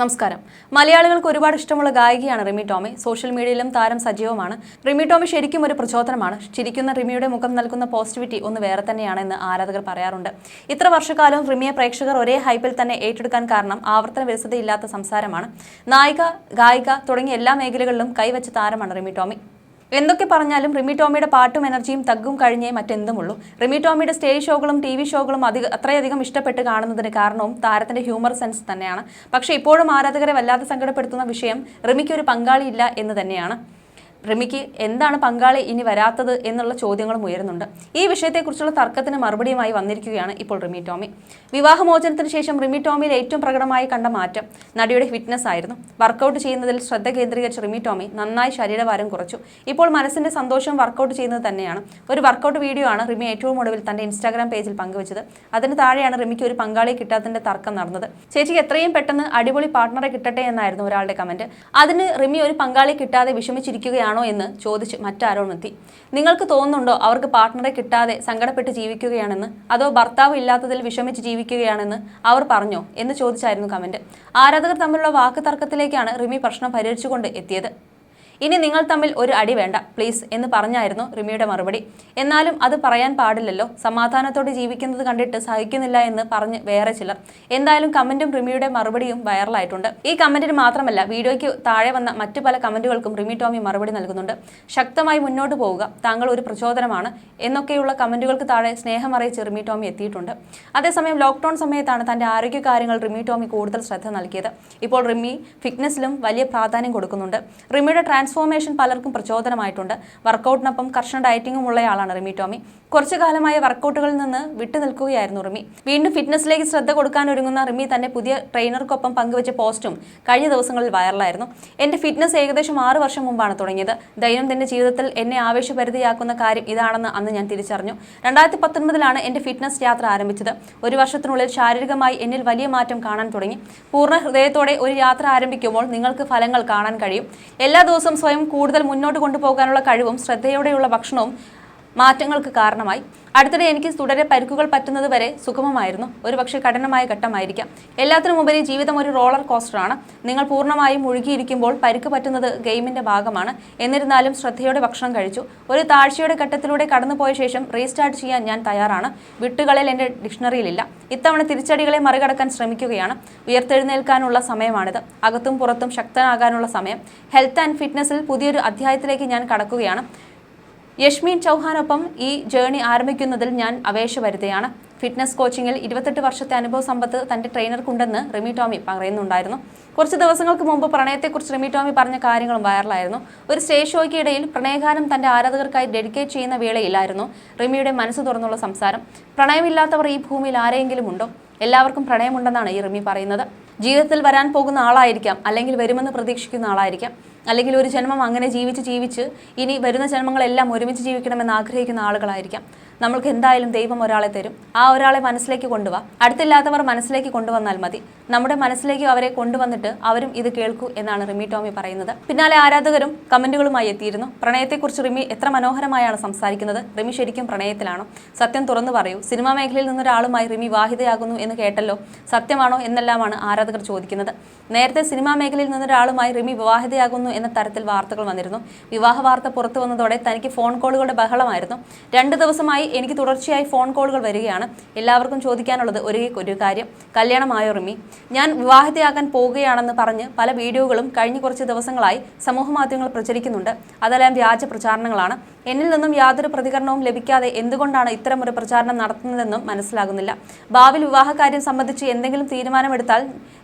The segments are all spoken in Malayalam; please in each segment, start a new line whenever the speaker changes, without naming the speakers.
നമസ്കാരം. മലയാളികൾക്ക് ഒരുപാട് ഇഷ്ടമുള്ള ഗായികയാണ് റിമി ടോമി. സോഷ്യൽ മീഡിയയിലും താരം സജീവമാണ്. റിമി ടോമി ശരിക്കും ഒരു പ്രചോദനമാണ്. ചിരിക്കുന്ന റിമിയുടെ മുഖം നൽകുന്ന പോസിറ്റിവിറ്റി ഒന്ന് വേറെ തന്നെയാണ് എന്ന് ആരാധകർ പറയാറുണ്ട്. ഇത്ര വർഷക്കാലവും റിമിയെ പ്രേക്ഷകർ ഒരേ ഹൈപ്പിൽ തന്നെ ഏറ്റെടുക്കാൻ കാരണം ആവർത്തന വിരസതയില്ലാത്ത സംസാരമാണ്. നായിക ഗായിക തുടങ്ങിയ എല്ലാ മേഖലകളിലും കൈവച്ച താരമാണ് റിമി ടോമി. എന്തൊക്കെ പറഞ്ഞാലും റിമി ടോമിയുടെ പാട്ടും എനർജിയും തഗ്ഗും കഴിഞ്ഞേ മറ്റെന്തുമുള്ളൂ. റിമി ടോമിയുടെ സ്റ്റേജ് ഷോകളും ടി വി ഷോകളും അധിക അത്രയധികം ഇഷ്ടപ്പെട്ട് കാണുന്നതിന് കാരണവും താരത്തിന്റെ ഹ്യൂമർ സെൻസ് തന്നെയാണ്. പക്ഷേ ഇപ്പോഴും ആരാധകരെ വല്ലാതെ സങ്കടപ്പെടുത്തുന്ന വിഷയം റിമിക്ക് ഒരു പങ്കാളിയില്ല എന്ന് തന്നെയാണ്. റിമിക്ക് എന്താണ് പങ്കാളി ഇനി വരാത്തത് എന്നുള്ള ചോദ്യങ്ങളും ഉയരുന്നുണ്ട്. ഈ വിഷയത്തെക്കുറിച്ചുള്ള തർക്കത്തിന് മറുപടിയുമായി വന്നിരിക്കുകയാണ് ഇപ്പോൾ റിമി ടോമി. വിവാഹമോചനത്തിന് ശേഷം റിമി ടോമിയിൽ ഏറ്റവും പ്രകടമായി കണ്ട മാറ്റം നടിയുടെ ഫിറ്റ്നസ് ആയിരുന്നു. വർക്കൗട്ട് ചെയ്യുന്നതിൽ ശ്രദ്ധ കേന്ദ്രീകരിച്ച റിമി ടോമി നന്നായി ശരീരഭാരം കുറച്ചു. ഇപ്പോൾ മനസ്സിന്റെ സന്തോഷം വർക്കൗട്ട് ചെയ്യുന്നത് തന്നെയാണ്. ഒരു വർക്കൗട്ട് വീഡിയോ ആണ് റിമി ഏറ്റവും ഒടുവിൽ തന്റെ ഇൻസ്റ്റാഗ്രാം പേജിൽ പങ്കുവച്ചത്. അതിന് താഴെയാണ് റിമിക്ക് ഒരു പങ്കാളിയെ കിട്ടാത്തതിന്റെ തർക്കം നടന്നത്. ചേച്ചിക്ക് എത്രയും പെട്ടെന്ന് അടിപൊളി പാർട്ട്ണറെ കിട്ടട്ടെ എന്നായിരുന്നു ഒരാളുടെ കമന്റ് അതിന് റിമി ഒരു പങ്കാളിയെ കിട്ടാതെ വിഷമിച്ചിരിക്കുകയാണോ എന്ന് ചോദിച്ച് മറ്റാരോടും എത്തി. നിങ്ങൾക്ക് തോന്നുന്നുണ്ടോ അവർക്ക് പാർട്ട്ണറെ കിട്ടാതെ സങ്കടപ്പെട്ട് ജീവിക്കുകയാണെന്ന്? അതോ ഭർത്താവ് ഇല്ലാത്തതിൽ വിഷമിച്ച് ജീവിക്കുകയാണെന്ന് അവർ പറഞ്ഞോ എന്ന് ചോദിച്ചായിരുന്നു കമന്റ്. ആരാധകർ തമ്മിലുള്ള വാക്ക് തർക്കത്തിലേക്കാണ് റിമി പ്രശ്നം പരിഹരിച്ചുകൊണ്ട് എത്തിയത്. ഇനി നിങ്ങൾ തമ്മിൽ ഒരു അടി വേണ്ട പ്ലീസ് എന്ന് പറഞ്ഞായിരുന്നു റിമിയുടെ മറുപടി. എന്നാലും അത് പറയാൻ പാടില്ലല്ലോ. സമാധാനത്തോടെ ജീവിക്കുന്നത് കണ്ടിട്ട് സഹിക്കുന്നില്ല എന്ന് പറഞ്ഞ് വേറെ ചിലർ. എന്തായാലും കമന്റും റിമിയുടെ മറുപടിയും വൈറലായിട്ടുണ്ട്. ഈ കമന്റിന് മാത്രമല്ല വീഡിയോയ്ക്ക് താഴെ വന്ന മറ്റു പല കമന്റുകൾക്കും റിമി ടോമി മറുപടി നൽകുന്നുണ്ട്. ശക്തമായി മുന്നോട്ട് പോവുക താങ്കൾ ഒരു പ്രചോദനമാണ് എന്നൊക്കെയുള്ള കമന്റുകൾക്ക് താഴെ സ്നേഹം അറിയിച്ച് റിമി ടോമി എത്തിയിട്ടുണ്ട്. അതേസമയം ലോക്ക്ഡൌൺ സമയത്താണ് തന്റെ ആരോഗ്യ കാര്യങ്ങൾ റിമി ടോമി കൂടുതൽ ശ്രദ്ധ നൽകിയത്. ഇപ്പോൾ റിമി ഫിറ്റ്നസിലും വലിയ പ്രാധാന്യം കൊടുക്കുന്നുണ്ട്. റിമിയുടെ ട്രാൻസ്ഫോർമേഷൻ പലർക്കും പ്രചോദനമായിട്ടുണ്ട്. വർക്കൗട്ടിനൊപ്പം കർശന ഡയറ്റിംഗും ഉള്ളയാളാണ് റിമി ടോമി. കുറച്ചു കാലമായ വർക്കൗട്ടുകളിൽ നിന്ന് വിട്ടു നിൽക്കുകയായിരുന്നു റിമി. വീണ്ടും ഫിറ്റ്നസ്സിലേക്ക് ശ്രദ്ധ കൊടുക്കാൻ ഒരുങ്ങുന്ന റിമി തന്റെ പുതിയ ട്രെയിനർക്കൊപ്പം പങ്കുവച്ച പോസ്റ്റും കഴിഞ്ഞ ദിവസങ്ങളിൽ വൈറലായിരുന്നു എന്റെ ഫിറ്റ്നസ് ഏകദേശം ആറ് വർഷം മുമ്പാണ് തുടങ്ങിയത്. ദൈനംദിന ജീവിതത്തിൽ എന്നെ ആവേശപരിധിയാക്കുന്ന കാര്യം ഇതാണെന്ന് അന്ന് ഞാൻ തിരിച്ചറിഞ്ഞു. രണ്ടായിരത്തി പത്തൊൻപതിലാണ് എന്റെ ഫിറ്റ്നസ് യാത്ര ആരംഭിച്ചത്. ഒരു വർഷത്തിനുള്ളിൽ ശാരീരികമായി എന്നിൽ വലിയ മാറ്റം കാണാൻ തുടങ്ങി. പൂർണ ഹൃദയത്തോടെ ഒരു യാത്ര ആരംഭിക്കുമ്പോൾ നിങ്ങൾക്ക് ഫലങ്ങൾ കാണാൻ കഴിയും. എല്ലാ ദിവസവും സ്വയം കൂടുതൽ മുന്നോട്ട് കൊണ്ടുപോകാനുള്ള കഴിവും ശ്രദ്ധയോടെയുള്ള ഭക്ഷണവും മാറ്റങ്ങൾക്ക് കാരണമായി. അടുത്തിടെ എനിക്ക് തുടരെ പരിക്കുകൾ പറ്റുന്നത് വരെ സുഗമമായിരുന്നു ഒരുപക്ഷെ കഠിനമായ ഘട്ടമായിരിക്കാം. എല്ലാത്തിനുമുപരി ജീവിതം ഒരു റോളർ കോസ്റ്ററാണ്. നിങ്ങൾ പൂർണമായും മുഴുകിയിരിക്കുമ്പോൾ പരിക്ക് പറ്റുന്നത് ഗെയിമിന്റെ ഭാഗമാണ്. എന്നിരുന്നാലും ശ്രദ്ധയോടെ ഭക്ഷണം കഴിച്ചു. ഒരു താഴ്ചയുടെ ഘട്ടത്തിലൂടെ കടന്നുപോയ ശേഷം റീസ്റ്റാർട്ട് ചെയ്യാൻ ഞാൻ തയ്യാറാണ്. വിട്ടുകളിൽ എന്റെ ഡിക്ഷണറിയിലില്ല. ഇത്തവണ തിരിച്ചടികളെ മറികടക്കാൻ ശ്രമിക്കുകയാണ്. ഉയർത്തെഴുന്നേൽക്കാനുള്ള സമയമാണിത്. അകത്തും പുറത്തും ശക്തനാകാനുള്ള സമയം. ഹെൽത്ത് ആൻഡ് ഫിറ്റ്നസ്സിൽ പുതിയൊരു അധ്യായത്തിലേക്ക് ഞാൻ കടക്കുകയാണ്. യഷ്മീൻ ചൗഹാനൊപ്പം ഈ ജേണി ആരംഭിക്കുന്നതിൽ ഞാൻ അവേശഭരിതയാണ് ഫിറ്റ്നസ് കോച്ചിങ്ങിൽ ഇരുപത്തെട്ട് വർഷത്തെ അനുഭവ സമ്പത്ത് തന്റെ ട്രെയിനർക്കുണ്ടെന്ന് റിമി ടോമി പറയുന്നുണ്ടായിരുന്നു. കുറച്ച് ദിവസങ്ങൾക്ക് മുമ്പ് പ്രണയത്തെക്കുറിച്ച് റിമി ടോമി പറഞ്ഞ കാര്യങ്ങളും വൈറലായിരുന്നു. ഒരു സ്റ്റേജ് ഷോയ്ക്ക് ഇടയിൽ പ്രണയഗാനം തന്റെ ആരാധകർക്കായി ഡെഡിക്കേറ്റ് ചെയ്യുന്ന വേളയിലായിരുന്നു റിമിയുടെ മനസ്സ് തുറന്നുള്ള സംസാരം. പ്രണയമില്ലാത്തവർ ഈ ഭൂമിയിൽ ആരെങ്കിലും ഉണ്ടോ? എല്ലാവർക്കും പ്രണയമുണ്ടെന്നാണ് ഈ റിമി പറയുന്നത്. ജീവിതത്തിൽ വരാൻ പോകുന്ന ആളായിരിക്കാം അല്ലെങ്കിൽ വരുമെന്ന് പ്രതീക്ഷിക്കുന്ന ആളായിരിക്കാം. അല്ലെങ്കിൽ ഒരു ജന്മം അങ്ങനെ ജീവിച്ച് ജീവിച്ച് ഇനി വരുന്ന ജന്മങ്ങളെല്ലാം ഒരുമിച്ച് ജീവിക്കണമെന്ന് ആഗ്രഹിക്കുന്ന ആളുകളായിരിക്കാം. നമ്മൾക്ക് എന്തായാലും ദൈവം ഒരാളെ തരും. ആ ഒരാളെ മനസ്സിലേക്ക് കൊണ്ടുവാ. അടുത്തില്ലാത്തവർ മനസ്സിലേക്ക് കൊണ്ടുവന്നാൽ മതി. നമ്മുടെ മനസ്സിലേക്ക് അവരെ കൊണ്ടുവന്നിട്ട് അവരും ഇത് കേൾക്കൂ എന്നാണ് റിമി ടോമി പറയുന്നത്. പിന്നാലെ ആരാധകരും കമന്റുകളുമായി എത്തിയിരുന്നു. പ്രണയത്തെക്കുറിച്ച് റിമി എത്ര മനോഹരമായാണ് സംസാരിക്കുന്നത്. റിമി ശരിക്കും പ്രണയത്തിലാണോ? സത്യം തുറന്നു പറയൂ. സിനിമാ മേഖലയിൽ നിന്നൊരാളുമായി റിമി വിവാഹിതയാകുന്നു എന്ന് കേട്ടല്ലോ. സത്യമാണോ എന്നെല്ലാമാണ് ആരാധകർ ചോദിക്കുന്നത്. നേരത്തെ സിനിമാ മേഖലയിൽ നിന്നൊരാളുമായി റിമി വിവാഹിതയാകുന്നു എന്ന തരത്തിൽ വാർത്തകൾ വന്നിരുന്നു. വിവാഹ വാർത്ത പുറത്തു വന്നതോടെ തനിക്ക് ഫോൺ കോളുകളുടെ ബഹളമായിരുന്നു. രണ്ട് ദിവസമായി എനിക്ക് തുടർച്ചയായി ഫോൺ കോളുകൾ വരികയാണ്. എല്ലാവർക്കും ചോദിക്കാനുള്ളത് ഒരേ ഒരു കാര്യം. കല്യാണമായോ റിമി? ഞാൻ വിവാഹിതയാകാൻ പോവുകയാണെന്ന് പറഞ്ഞ് പല വീഡിയോകളും കഴിഞ്ഞ കുറച്ച് ദിവസങ്ങളായി സമൂഹ മാധ്യമങ്ങൾ പ്രചരിക്കുന്നുണ്ട്. അതെല്ലാം വ്യാജ പ്രചാരണങ്ങളാണ്. എന്നിൽ നിന്നും യാതൊരു പ്രതികരണവും ലഭിക്കാതെ എന്തുകൊണ്ടാണ് ഇത്തരമൊരു പ്രചാരണം നടത്തുന്നതെന്നും മനസ്സിലാകുന്നില്ല. ഭാവിയിൽ വിവാഹകാര്യം സംബന്ധിച്ച് എന്തെങ്കിലും തീരുമാനമെടുത്താൽ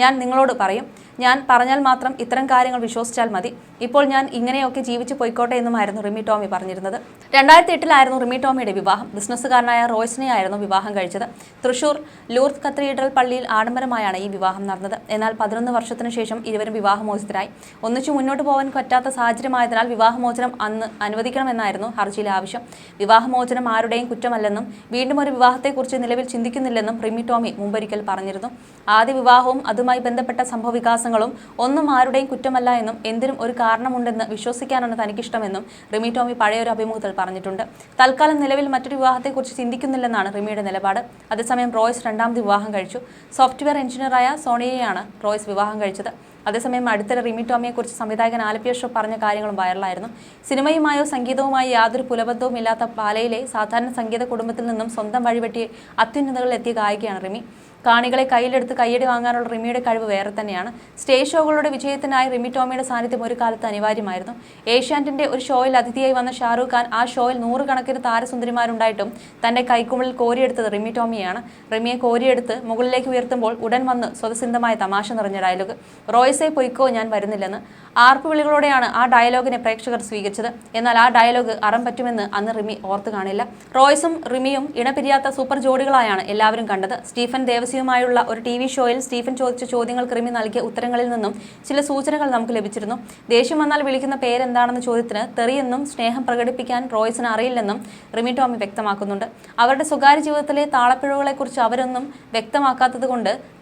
ഞാൻ നിങ്ങളോട് പറയും. ഞാൻ പറഞ്ഞാൽ മാത്രം ഇത്തരം കാര്യങ്ങൾ വിശ്വസിച്ചാൽ മതി. ഇപ്പോൾ ഞാൻ ഇങ്ങനെയൊക്കെ ജീവിച്ചു പോയിക്കോട്ടെ എന്നുമായിരുന്നു റിമി ടോമി പറഞ്ഞിരുന്നത്. രണ്ടായിരത്തി എട്ടിലായിരുന്നു റിമി ടോമിയുടെ വിവാഹം. ബിസിനസ്സുകാരനായ റോയ്സിനെയായിരുന്നു വിവാഹം കഴിച്ചത്. തൃശൂർ ലൂർത്ത് കത്തീഡ്രൽ പള്ളിയിൽ ആഡംബരമായാണ് ഈ വിവാഹം നടന്നത്. എന്നാൽ പതിനൊന്ന് വർഷത്തിനു ശേഷം ഇരുവരും വിവാഹമോചിതരായി. ഒന്നിച്ചു മുന്നോട്ട് പോകാൻ പറ്റാത്ത സാഹചര്യമായതിനാൽ വിവാഹമോചനം അന്ന് അനുവദിക്കണമെന്നായിരുന്നു ഹർജിയിലെ ആവശ്യം. വിവാഹമോചനം ആരുടെയും കുറ്റമല്ലെന്നും വീണ്ടും ഒരു വിവാഹത്തെക്കുറിച്ച് നിലവിൽ ചിന്തിക്കുന്നില്ലെന്നും റിമി ടോമി മുമ്പൊരിക്കൽ പറഞ്ഞിരുന്നു. ആദ്യ വിവാഹവും അതുമായി ബന്ധപ്പെട്ട സംഭവവികാസങ്ങളും തോന്നിവാസങ്ങളും ഒന്നും ആരുടെയും കുറ്റമല്ല എന്നും എന്തിനും ഒരു കാരണമുണ്ടെന്ന് വിശ്വസിക്കാനാണ് തനിക്കിഷ്ടമെന്നും റിമി ടോമി പഴയൊരു അഭിമുഖത്തിൽ പറഞ്ഞിട്ടുണ്ട്. തൽക്കാലം നിലവിൽ മറ്റൊരു വിവാഹത്തെക്കുറിച്ച് ചിന്തിക്കുന്നില്ലെന്നാണ് റിമിയുടെ നിലപാട്. അതേസമയം റോയ്സ് രണ്ടാമത് വിവാഹം കഴിച്ചു. സോഫ്റ്റ്വെയർ എഞ്ചിനീയറായ സോണിയയാണ് റോയ്സ് വിവാഹം കഴിച്ചത്. അതേസമയം അടുത്തിടെ റിമി ടോമിയെക്കുറിച്ച് സംവിധായകൻ ആലപ്പി ഷോ പറഞ്ഞ കാര്യങ്ങളും വൈറലായിരുന്നു. സിനിമയുമായോ സംഗീതവുമായോ യാതൊരു പുലബന്ധവും ഇല്ലാത്ത പാലയിലെ സാധാരണ സംഗീത കുടുംബത്തിൽ നിന്നും സ്വന്തം വഴിവെട്ടി അത്യുന്നതകളിൽ എത്തിയ ഗായികയാണ് റിമി. കാണികളെ കയ്യിലെടുത്ത് കയ്യടി വാങ്ങാനുള്ള റിമിയുടെ കഴിവ് വേറെ തന്നെയാണ്. സ്റ്റേജ് ഷോകളുടെ വിജയത്തിനായി റിമി ടോമിയുടെ സാന്നിധ്യം ഒരു കാലത്ത് അനിവാര്യമായിരുന്നു. ഏഷ്യാനെറ്റിന്റെ ഒരു ഷോയിൽ അതിഥിയായി വന്ന ഷാറൂഖ് ഖാൻ ആ ഷോയിൽ നൂറുകണക്കിന് താരസുന്ദരിമാരുണ്ടായിട്ടും തന്റെ കൈക്കുമ്പിളിൽ കോരിയെടുത്തത് റിമി ടോമിയാണ് റിമിയെ കോരിയെടുത്ത് മുകളിലേക്ക് ഉയർത്തുമ്പോൾ ഉടൻ വന്ന് സ്വതസിദ്ധമായ തമാശ നിറഞ്ഞ ഡയലോഗ്. റോയ്സെ പൊയ്ക്കോ ഞാൻ വരുന്നില്ലെന്ന്. ആർപ്പ് വിളികളോടെയാണ് ആ ഡയലോഗിനെ പ്രേക്ഷകർ സ്വീകരിച്ചത്. എന്നാൽ ആ ഡയലോഗ് അറം പറ്റുമെന്ന് അന്ന് റിമി ഓർത്തു കാണില്ല. റോയ്സും റിമിയും ഇണപിരിയാത്ത സൂപ്പർ ജോഡികളായാണ് എല്ലാവരും കണ്ടത്. സ്റ്റീഫൻ ദേവസ്യവുമായുള്ള ഒരു ടി വി ഷോയിൽ സ്റ്റീഫൻ ചോദിച്ച ചോദ്യങ്ങൾ റിമി നൽകിയ ഉത്തരങ്ങളിൽ നിന്നും ചില സൂചനകൾ നമുക്ക് ലഭിച്ചിരുന്നു. ദേഷ്യം വന്നാൽ വിളിക്കുന്ന പേരെന്താണെന്ന ചോദ്യത്തിന് തെറിയെന്നും സ്നേഹം പ്രകടിപ്പിക്കാൻ റോയ്സിന് അറിയില്ലെന്നും റിമി ടോമി വ്യക്തമാക്കുന്നുണ്ട്. അവരുടെ സ്വകാര്യ ജീവിതത്തിലെ താളപ്പിഴവുകളെക്കുറിച്ച് അവരൊന്നും വ്യക്തമാക്കാത്തത്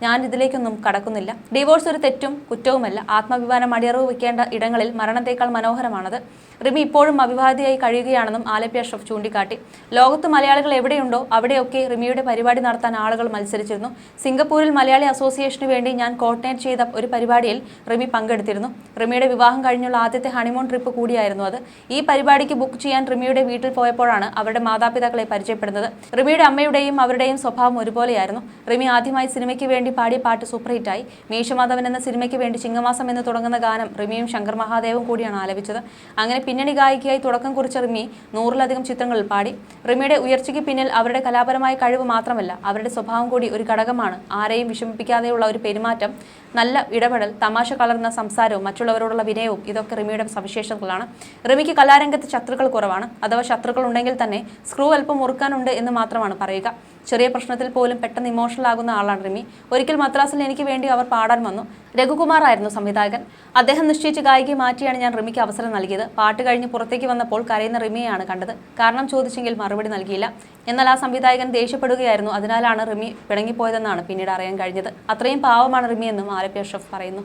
ഞാൻ ഇതിലേക്കൊന്നും കടക്കുന്നില്ല. ഡിവോഴ്സ് ഒരു തെറ്റും കുറ്റവുമല്ല. ആത്മാഭിമാനം അടിയറവ് വയ്ക്കേണ്ട ഇടങ്ങളിൽ മരണത്തേക്കാൾ മനോഹരമാണത്. റിമി ഇപ്പോഴും അവിവാഹിതയായി കഴിയുകയാണെന്നും ആലപ്പി അഷ്റഫ് ചൂണ്ടിക്കാട്ടി. ലോകത്ത് മലയാളികൾ എവിടെയുണ്ടോ അവിടെയൊക്കെ റിമിയുടെ പരിപാടി നടത്താൻ ആളുകൾ മത്സരിച്ചിരുന്നു. സിംഗപ്പൂരിൽ മലയാളി അസോസിയേഷന് വേണ്ടി ഞാൻ കോർഡിനേറ്റ് ചെയ്ത ഒരു പരിപാടിയിൽ റിമി പങ്കെടുത്തിരുന്നു. റിമിയുടെ വിവാഹം കഴിഞ്ഞുള്ള ആദ്യത്തെ ഹണിമൂൺ ട്രിപ്പ് കൂടിയായിരുന്നു അത്. ഈ പരിപാടിക്ക് ബുക്ക് ചെയ്യാൻ റിമിയുടെ വീട്ടിൽ പോയപ്പോഴാണ് അവരുടെ മാതാപിതാക്കളെ പരിചയപ്പെടുന്നത്. റിമിയുടെ അമ്മയുടെയും അവരുടെയും സ്വഭാവം ഒരുപോലെയായിരുന്നു. റിമി ആദ്യമായി സിനിമയ്ക്ക് വേണ്ടി പാടിയ പാട്ട് സൂപ്പർ ഹിറ്റായി. മീശമാധവൻ എന്ന സിനിമയ്ക്ക് വേണ്ടി ചിങ്ങമാസം എന്ന് തുടങ്ങുന്ന ഗാനം റിമിയും ശങ്കർ മഹാദേവും കൂടിയാണ് ആലപിച്ചത്. അങ്ങനെ പിന്നണി ഗായികയായി തുടക്കം കുറിച്ച റിമി നൂറിലധികം ചിത്രങ്ങളിൽ പാടി. റിമിയുടെ ഉയർച്ചയ്ക്ക് പിന്നിൽ അവരുടെ കലാപരമായ കഴിവ് മാത്രമല്ല അവരുടെ സ്വഭാവം കൂടി ഒരു ഘടകമാണ് ആരെയും വിഷമിപ്പിക്കാതെയുള്ള ഒരു പെരുമാറ്റം നല്ല ഇടപെടൽ തമാശ കലർന്ന സംസാരവും മറ്റുള്ളവരോടുള്ള വിനയവും ഇതൊക്കെ റിമിയുടെ സവിശേഷതകളാണ്. റിമിക്ക് കലാരംഗത്ത് ശത്രുക്കൾ കുറവാണ്. അഥവാ ശത്രുക്കൾ ഉണ്ടെങ്കിൽ തന്നെ സ്ക്രൂ അല്പം മുറുക്കാനുണ്ട് എന്ന് മാത്രമാണ് പറയുക. ചെറിയ പ്രശ്നത്തിൽ പോലും പെട്ടെന്ന് ഇമോഷണൽ ആകുന്ന ആളാണ് റിമി. ഒരിക്കൽ മദ്രാസിൽ എനിക്ക് വേണ്ടി അവർ പാടാൻ വന്നു. രഘുകുമാർ ആയിരുന്നു സംവിധായകൻ. അദ്ദേഹം നിശ്ചയിച്ച ഗായികയെ മാറ്റിയാണ് ഞാൻ റിമിക്ക് അവസരം നൽകിയത്. പാട്ട് കഴിഞ്ഞ് പുറത്തേക്ക് വന്നപ്പോൾ കരയുന്ന റിമിയെയാണ് കണ്ടത്. കാരണം ചോദിച്ചെങ്കിൽ മറുപടി നൽകിയില്ല. എന്നാൽ ആ സംവിധായകൻ ദേഷ്യപ്പെടുകയായിരുന്നു. അതിനാലാണ് റിമി പിണങ്ങിപ്പോയതെന്നാണ് പിന്നീട് അറിയാൻ കഴിഞ്ഞത്. അത്രയും പാവമാണ് റിമി എന്നും ആലപ്പി അഷ്റഫ് പറയുന്നു.